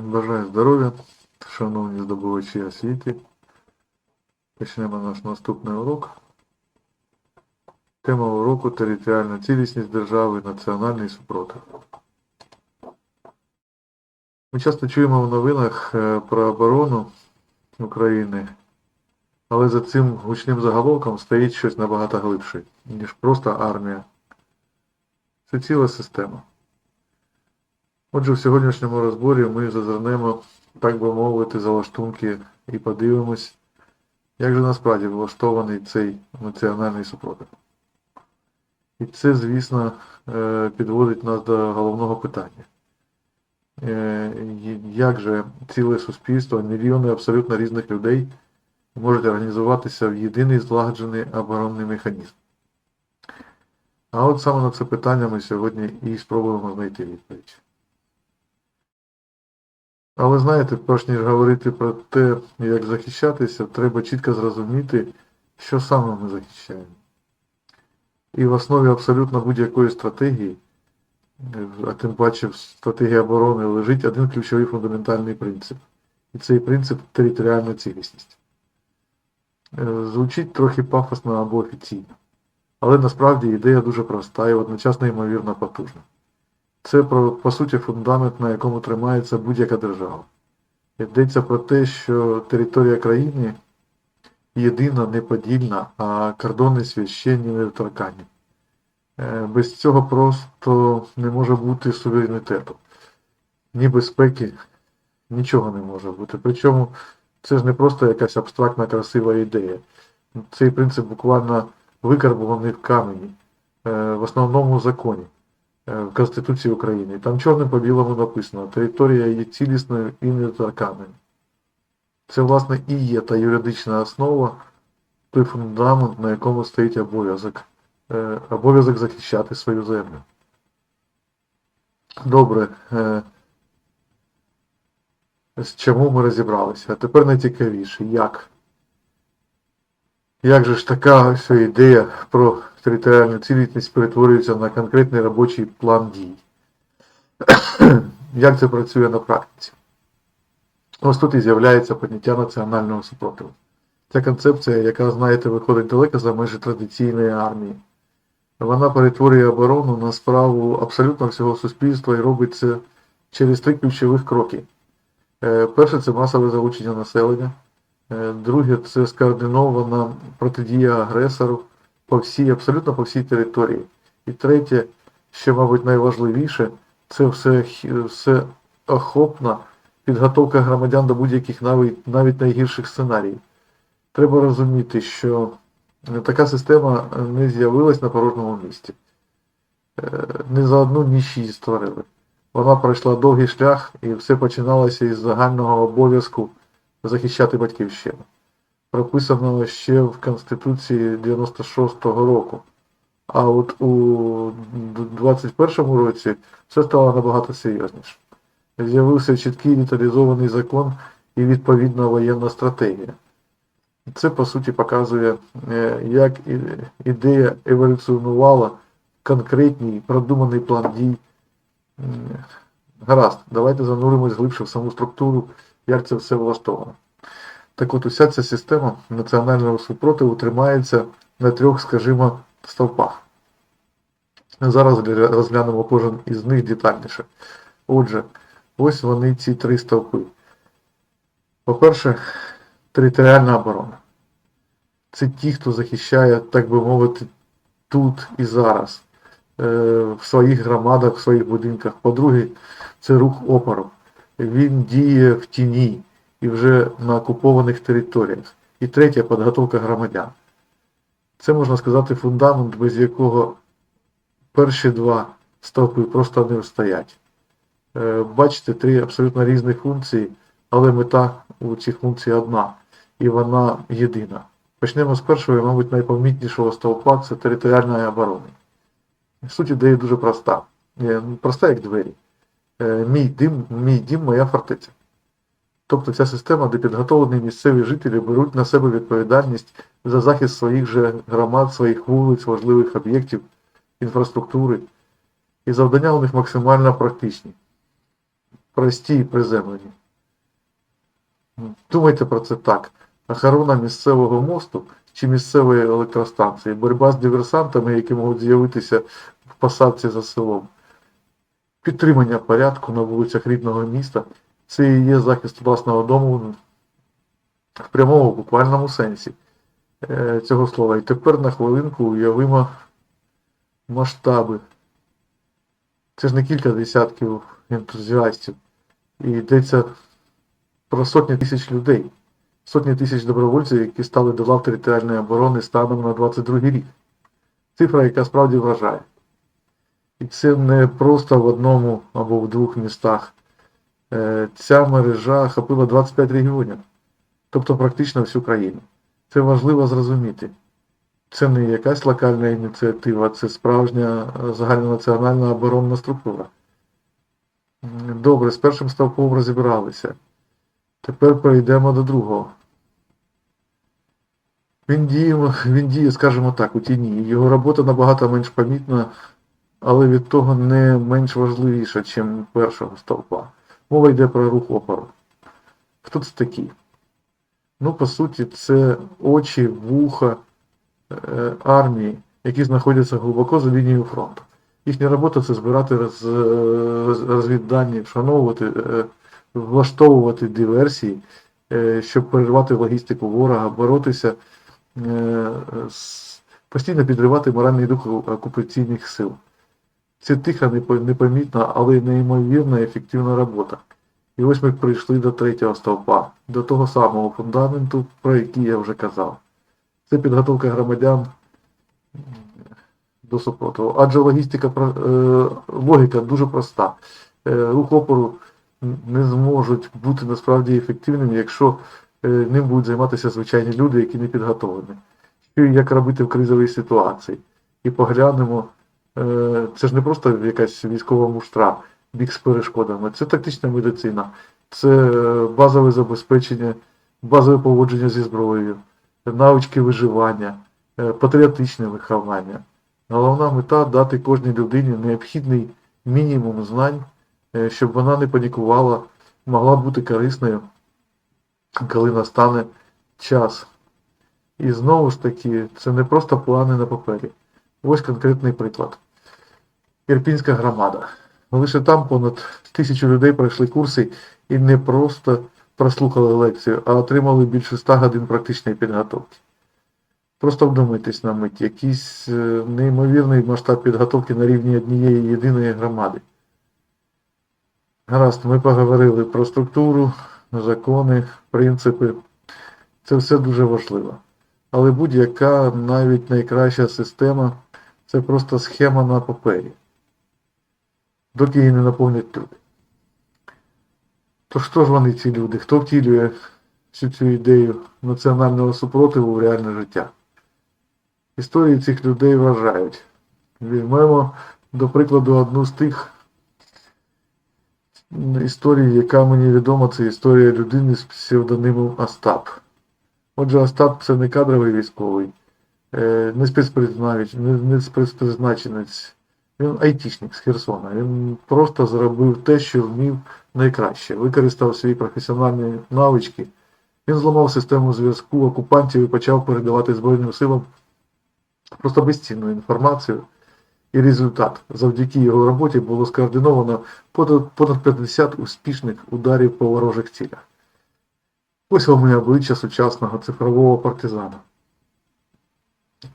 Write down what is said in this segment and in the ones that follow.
Бажаю здоров'я, шановні здобувачі освіти. Почнемо наш наступний урок. Тема уроку територіальна цілісність держави, національний супротив. Ми часто чуємо в новинах е, про оборону України, але за цим гучним заголовком стоїть щось набагато глибше, ніж просто армія. Це ціла система. Отже, в сьогоднішньому розборі ми зазирнемо, так би мовити, за лаштунки і подивимось, як же насправді влаштований цей національний супротив. І це, звісно, е, підводить нас до головного питання. Е, Як же ціле суспільство, мільйони абсолютно різних людей можуть організуватися в єдиний злагоджений оборонний механізм? А от саме на це питання ми сьогодні і спробуємо знайти відповідь. Але знаєте, перш ніж говорити про те, як захищатися, треба чітко зрозуміти, що саме ми захищаємо. І в основі абсолютно будь-якої стратегії, а тим паче в стратегії оборони, лежить один ключовий фундаментальний принцип. І цей принцип територіальна цілісність. Е, Звучить трохи пафосно або офіційно. Але насправді ідея дуже проста і одночасно ймовірно потужна. Це, по суті, фундамент, на якому тримається будь-яка держава. Йдеться про те, що територія країни єдина, неподільна, а кордони священні недоторканні. Е, Без цього просто не може бути суверенітету. Ні безпеки, нічого не може бути. Причому це ж не просто якась абстрактна красива ідея. Цей принцип буквально викарбуваний в камені, е, в основному законі в Конституції України. Там чорним по білому написано, територія є цілісною і недоторканною. Це, власне, і є та юридична основа, той фундамент, на якому стоїть обов'язок. Е, Обов'язок захищати свою землю. Добре. е, З чому ми розібралися? А тепер найцікавіше, як? Як же ж така ось ідея про територіальну цілісність перетворюється на конкретний робочий план дій? Як це працює на практиці? Ось тут і з'являється поняття національного супротиву. Ця концепція, яка, знаєте, виходить далеко за межі традиційної армії. Вона перетворює оборону на справу абсолютно всього суспільства і робить це через три ключових кроки. Е, Перше це масове залучення населення. Е, Друге це скоординована протидія агресору по всій, абсолютно по всій території. І третє, що, мабуть, найважливіше, це все, все охопна підготовка громадян до будь-яких навіть, навіть найгірших сценаріїв. Треба розуміти, що е, така система е, не з'явилась на порожньому місці. Е, Не за одну ніч її створили. Вона пройшла довгий шлях і все починалося із загального обов'язку захищати батьківщину. Прописано ще в Конституції 96-го року. А от у 21-му році все стало набагато серйозніше. З'явився чіткий деталізований закон і відповідна воєнна стратегія. Це, по суті, показує, е, як ідея еволюціонувала конкретний продуманий план дій. Гаразд, давайте зануримось глибше в саму структуру, як це все влаштовано. Так от уся ця система національного супротиву тримається на трьох, скажімо, стовпах. Зараз розглянемо кожен із них детальніше. Отже, ось вони ці три стовпи. По-перше, територіальна оборона. Це ті, хто захищає, так би мовити, тут і зараз, е, в своїх громадах, в своїх будинках. По-друге, це рух опору. Він діє в тіні і вже на окупованих територіях. І третє підготовка громадян. Це можна сказати фундамент, без якого перші два стовпи просто не встоять. Е, Бачите, три абсолютно різні функції, але мета у цих функцій одна, і вона єдина. Почнемо з першого, мабуть, найпомітнішого стовпа це територіальної оборони. Суть ідеї дуже проста. Е, Проста як двері. Е, Мій дім, мій дім, моя фортеця. Тобто ця система, де підготовлені місцеві жителі беруть на себе відповідальність за захист своїх же громад, своїх вулиць, важливих об'єктів, інфраструктури. І завдання у них максимально практичні. прості і приземлені. Думайте про це так. Охорона місцевого мосту чи місцевої електростанції, боротьба з диверсантами, які можуть з'явитися в посадці за селом, підтримання порядку на вулицях рідного міста це і є захист власного дому в прямому буквальному сенсі е, цього слова. І тепер на хвилинку уявимо масштаби. Це ж не кілька десятків ентузіастів. І йдеться про сотні тисяч людей, сотні тисяч добровольців, які стали до лав територіальної оборони станом на 22 рік. Цифра, яка справді вражає. І це не просто в одному або в двох містах. Е, Ця мережа охопила 25 регіонів, тобто практично всю країну. Це важливо зрозуміти. Це не якась локальна ініціатива, це справжня е, загальнонаціональна оборонна структура. Добре, з першим ставком розібралися. Тепер перейдемо до другого. Він діє, він діє, скажімо так, у тіні. Його робота набагато менш помітна, але від того не менш важливіша, ніж першого стовпа. Мова йде про рух опору. Хто це такі? Ну, по суті, це очі, вуха е, армії, які знаходяться глибоко за лінією фронту. Їхня робота це збирати роз, роз- розвіддані, вшановувати, е, влаштовувати диверсії, е, щоб перервати логістику ворога, боротися, постійно підривати моральний дух окупаційних сил. Це тиха, непо- непомітна, але неймовірна ефективна робота. І ось ми прийшли до третього стовпа, до того самого фундаменту, про який я вже казав. Це підготовка громадян до супротиву. Адже логістика, е, логіка дуже проста. Е, рух опору не зможуть бути насправді ефективними, якщо е, ним будуть займатися звичайні люди, які не підготовлені. Що і як робити в кризовій ситуації. І поглянемо, е, це ж не просто якась військова муштра, біг з перешкодами. Це тактична медицина, це е, базове забезпечення, базове поводження зі зброєю, навички виживання, е, патріотичне виховання. Головна мета дати кожній людині необхідний мінімум знань, е, щоб вона не панікувала, могла бути корисною, коли настане час. І знову ж таки, це не просто плани на папері. Ось конкретний приклад. Ірпінська громада. Лише там понад тисячу людей пройшли курси і не просто прослухали лекцію, а отримали більше 100 годин практичної підготовки. Просто вдумайтесь на мить, якийсь е, неймовірний масштаб підготовки на рівні однієї єдиної громади. Гаразд, ми поговорили про структуру, закони, принципи. Це все дуже важливо. Але будь-яка навіть найкраща система це просто схема на папері доки її не наповнять люди. То хто ж вони ці люди? Хто втілює всю цю ідею національного супротиву в реальне життя? Історії цих людей вражають. Візьмемо, до прикладу, одну з тих історій, яка мені відома, це історія людини з псевдонимом Остап. Отже, Остап це не кадровий військовий, е, не спецпризначенець. Він айтішник з Херсона. Він просто зробив те, що вмів найкраще. Використав свої професіональні навички. Він зламав систему зв'язку окупантів і почав передавати Збройним силам просто безцінну інформацію. І результат. Завдяки його роботі було скоординовано понад понад 50 успішних ударів по ворожих цілях. Ось вам і обличчя сучасного цифрового партизана.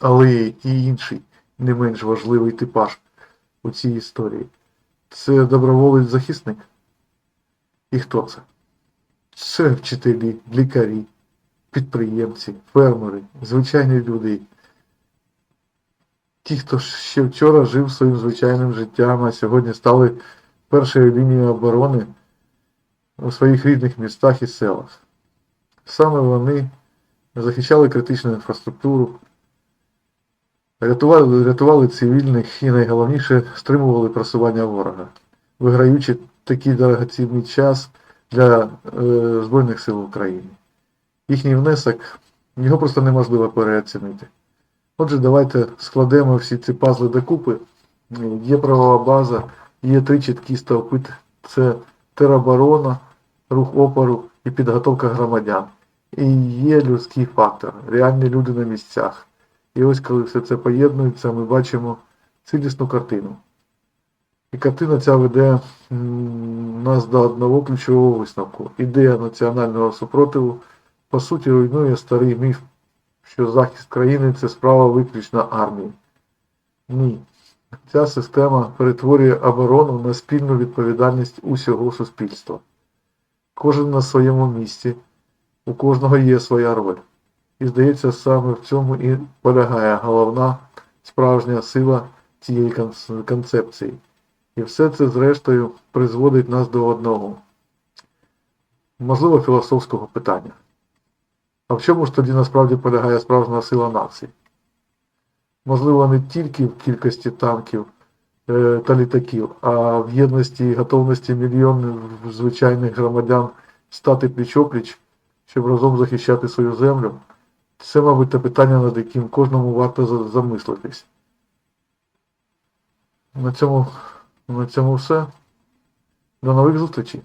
Але і інший, не менш важливий типаж у цій історії. Це доброволець захисник. І хто це? Це вчителі, лікарі, підприємці, фермери, звичайні люди. Ті, хто ще вчора жив своїм звичайним життям, а сьогодні стали першою лінією оборони у своїх рідних містах і селах. Саме вони захищали критичну інфраструктуру, Рятували, рятували цивільних і найголовніше стримували просування ворога, виграючи такий дорогоцінний час для е, Збройних сил України. Їхній внесок його просто неможливо переоцінити. Отже, давайте складемо всі ці пазли докупи. Є правова база, є три чіткі стовпи. Це тероборона, рух опору і підготовка громадян. І є людський фактор, реальні люди на місцях. І ось коли все це поєднується, ми бачимо цілісну картину. І картина ця веде нас до одного ключового висновку. Ідея національного супротиву по суті руйнує старий міф, що захист країни це справа виключно армії. Ні. Ця система перетворює оборону на спільну відповідальність усього суспільства. Кожен на своєму місці, у кожного є своя роль. І здається, саме в цьому і полягає головна справжня сила цієї концепції. І все це, зрештою, призводить нас до одного, можливо, філософського питання. А в чому ж тоді насправді полягає справжня сила нації? Можливо, не тільки в кількості танків е, та літаків, а в єдності і готовності мільйонів звичайних громадян стати пліч-опліч, щоб разом захищати свою землю. Це, мабуть, те питання, над яким кожному варто замислитись. На цьому, на цьому все. До нових зустрічей!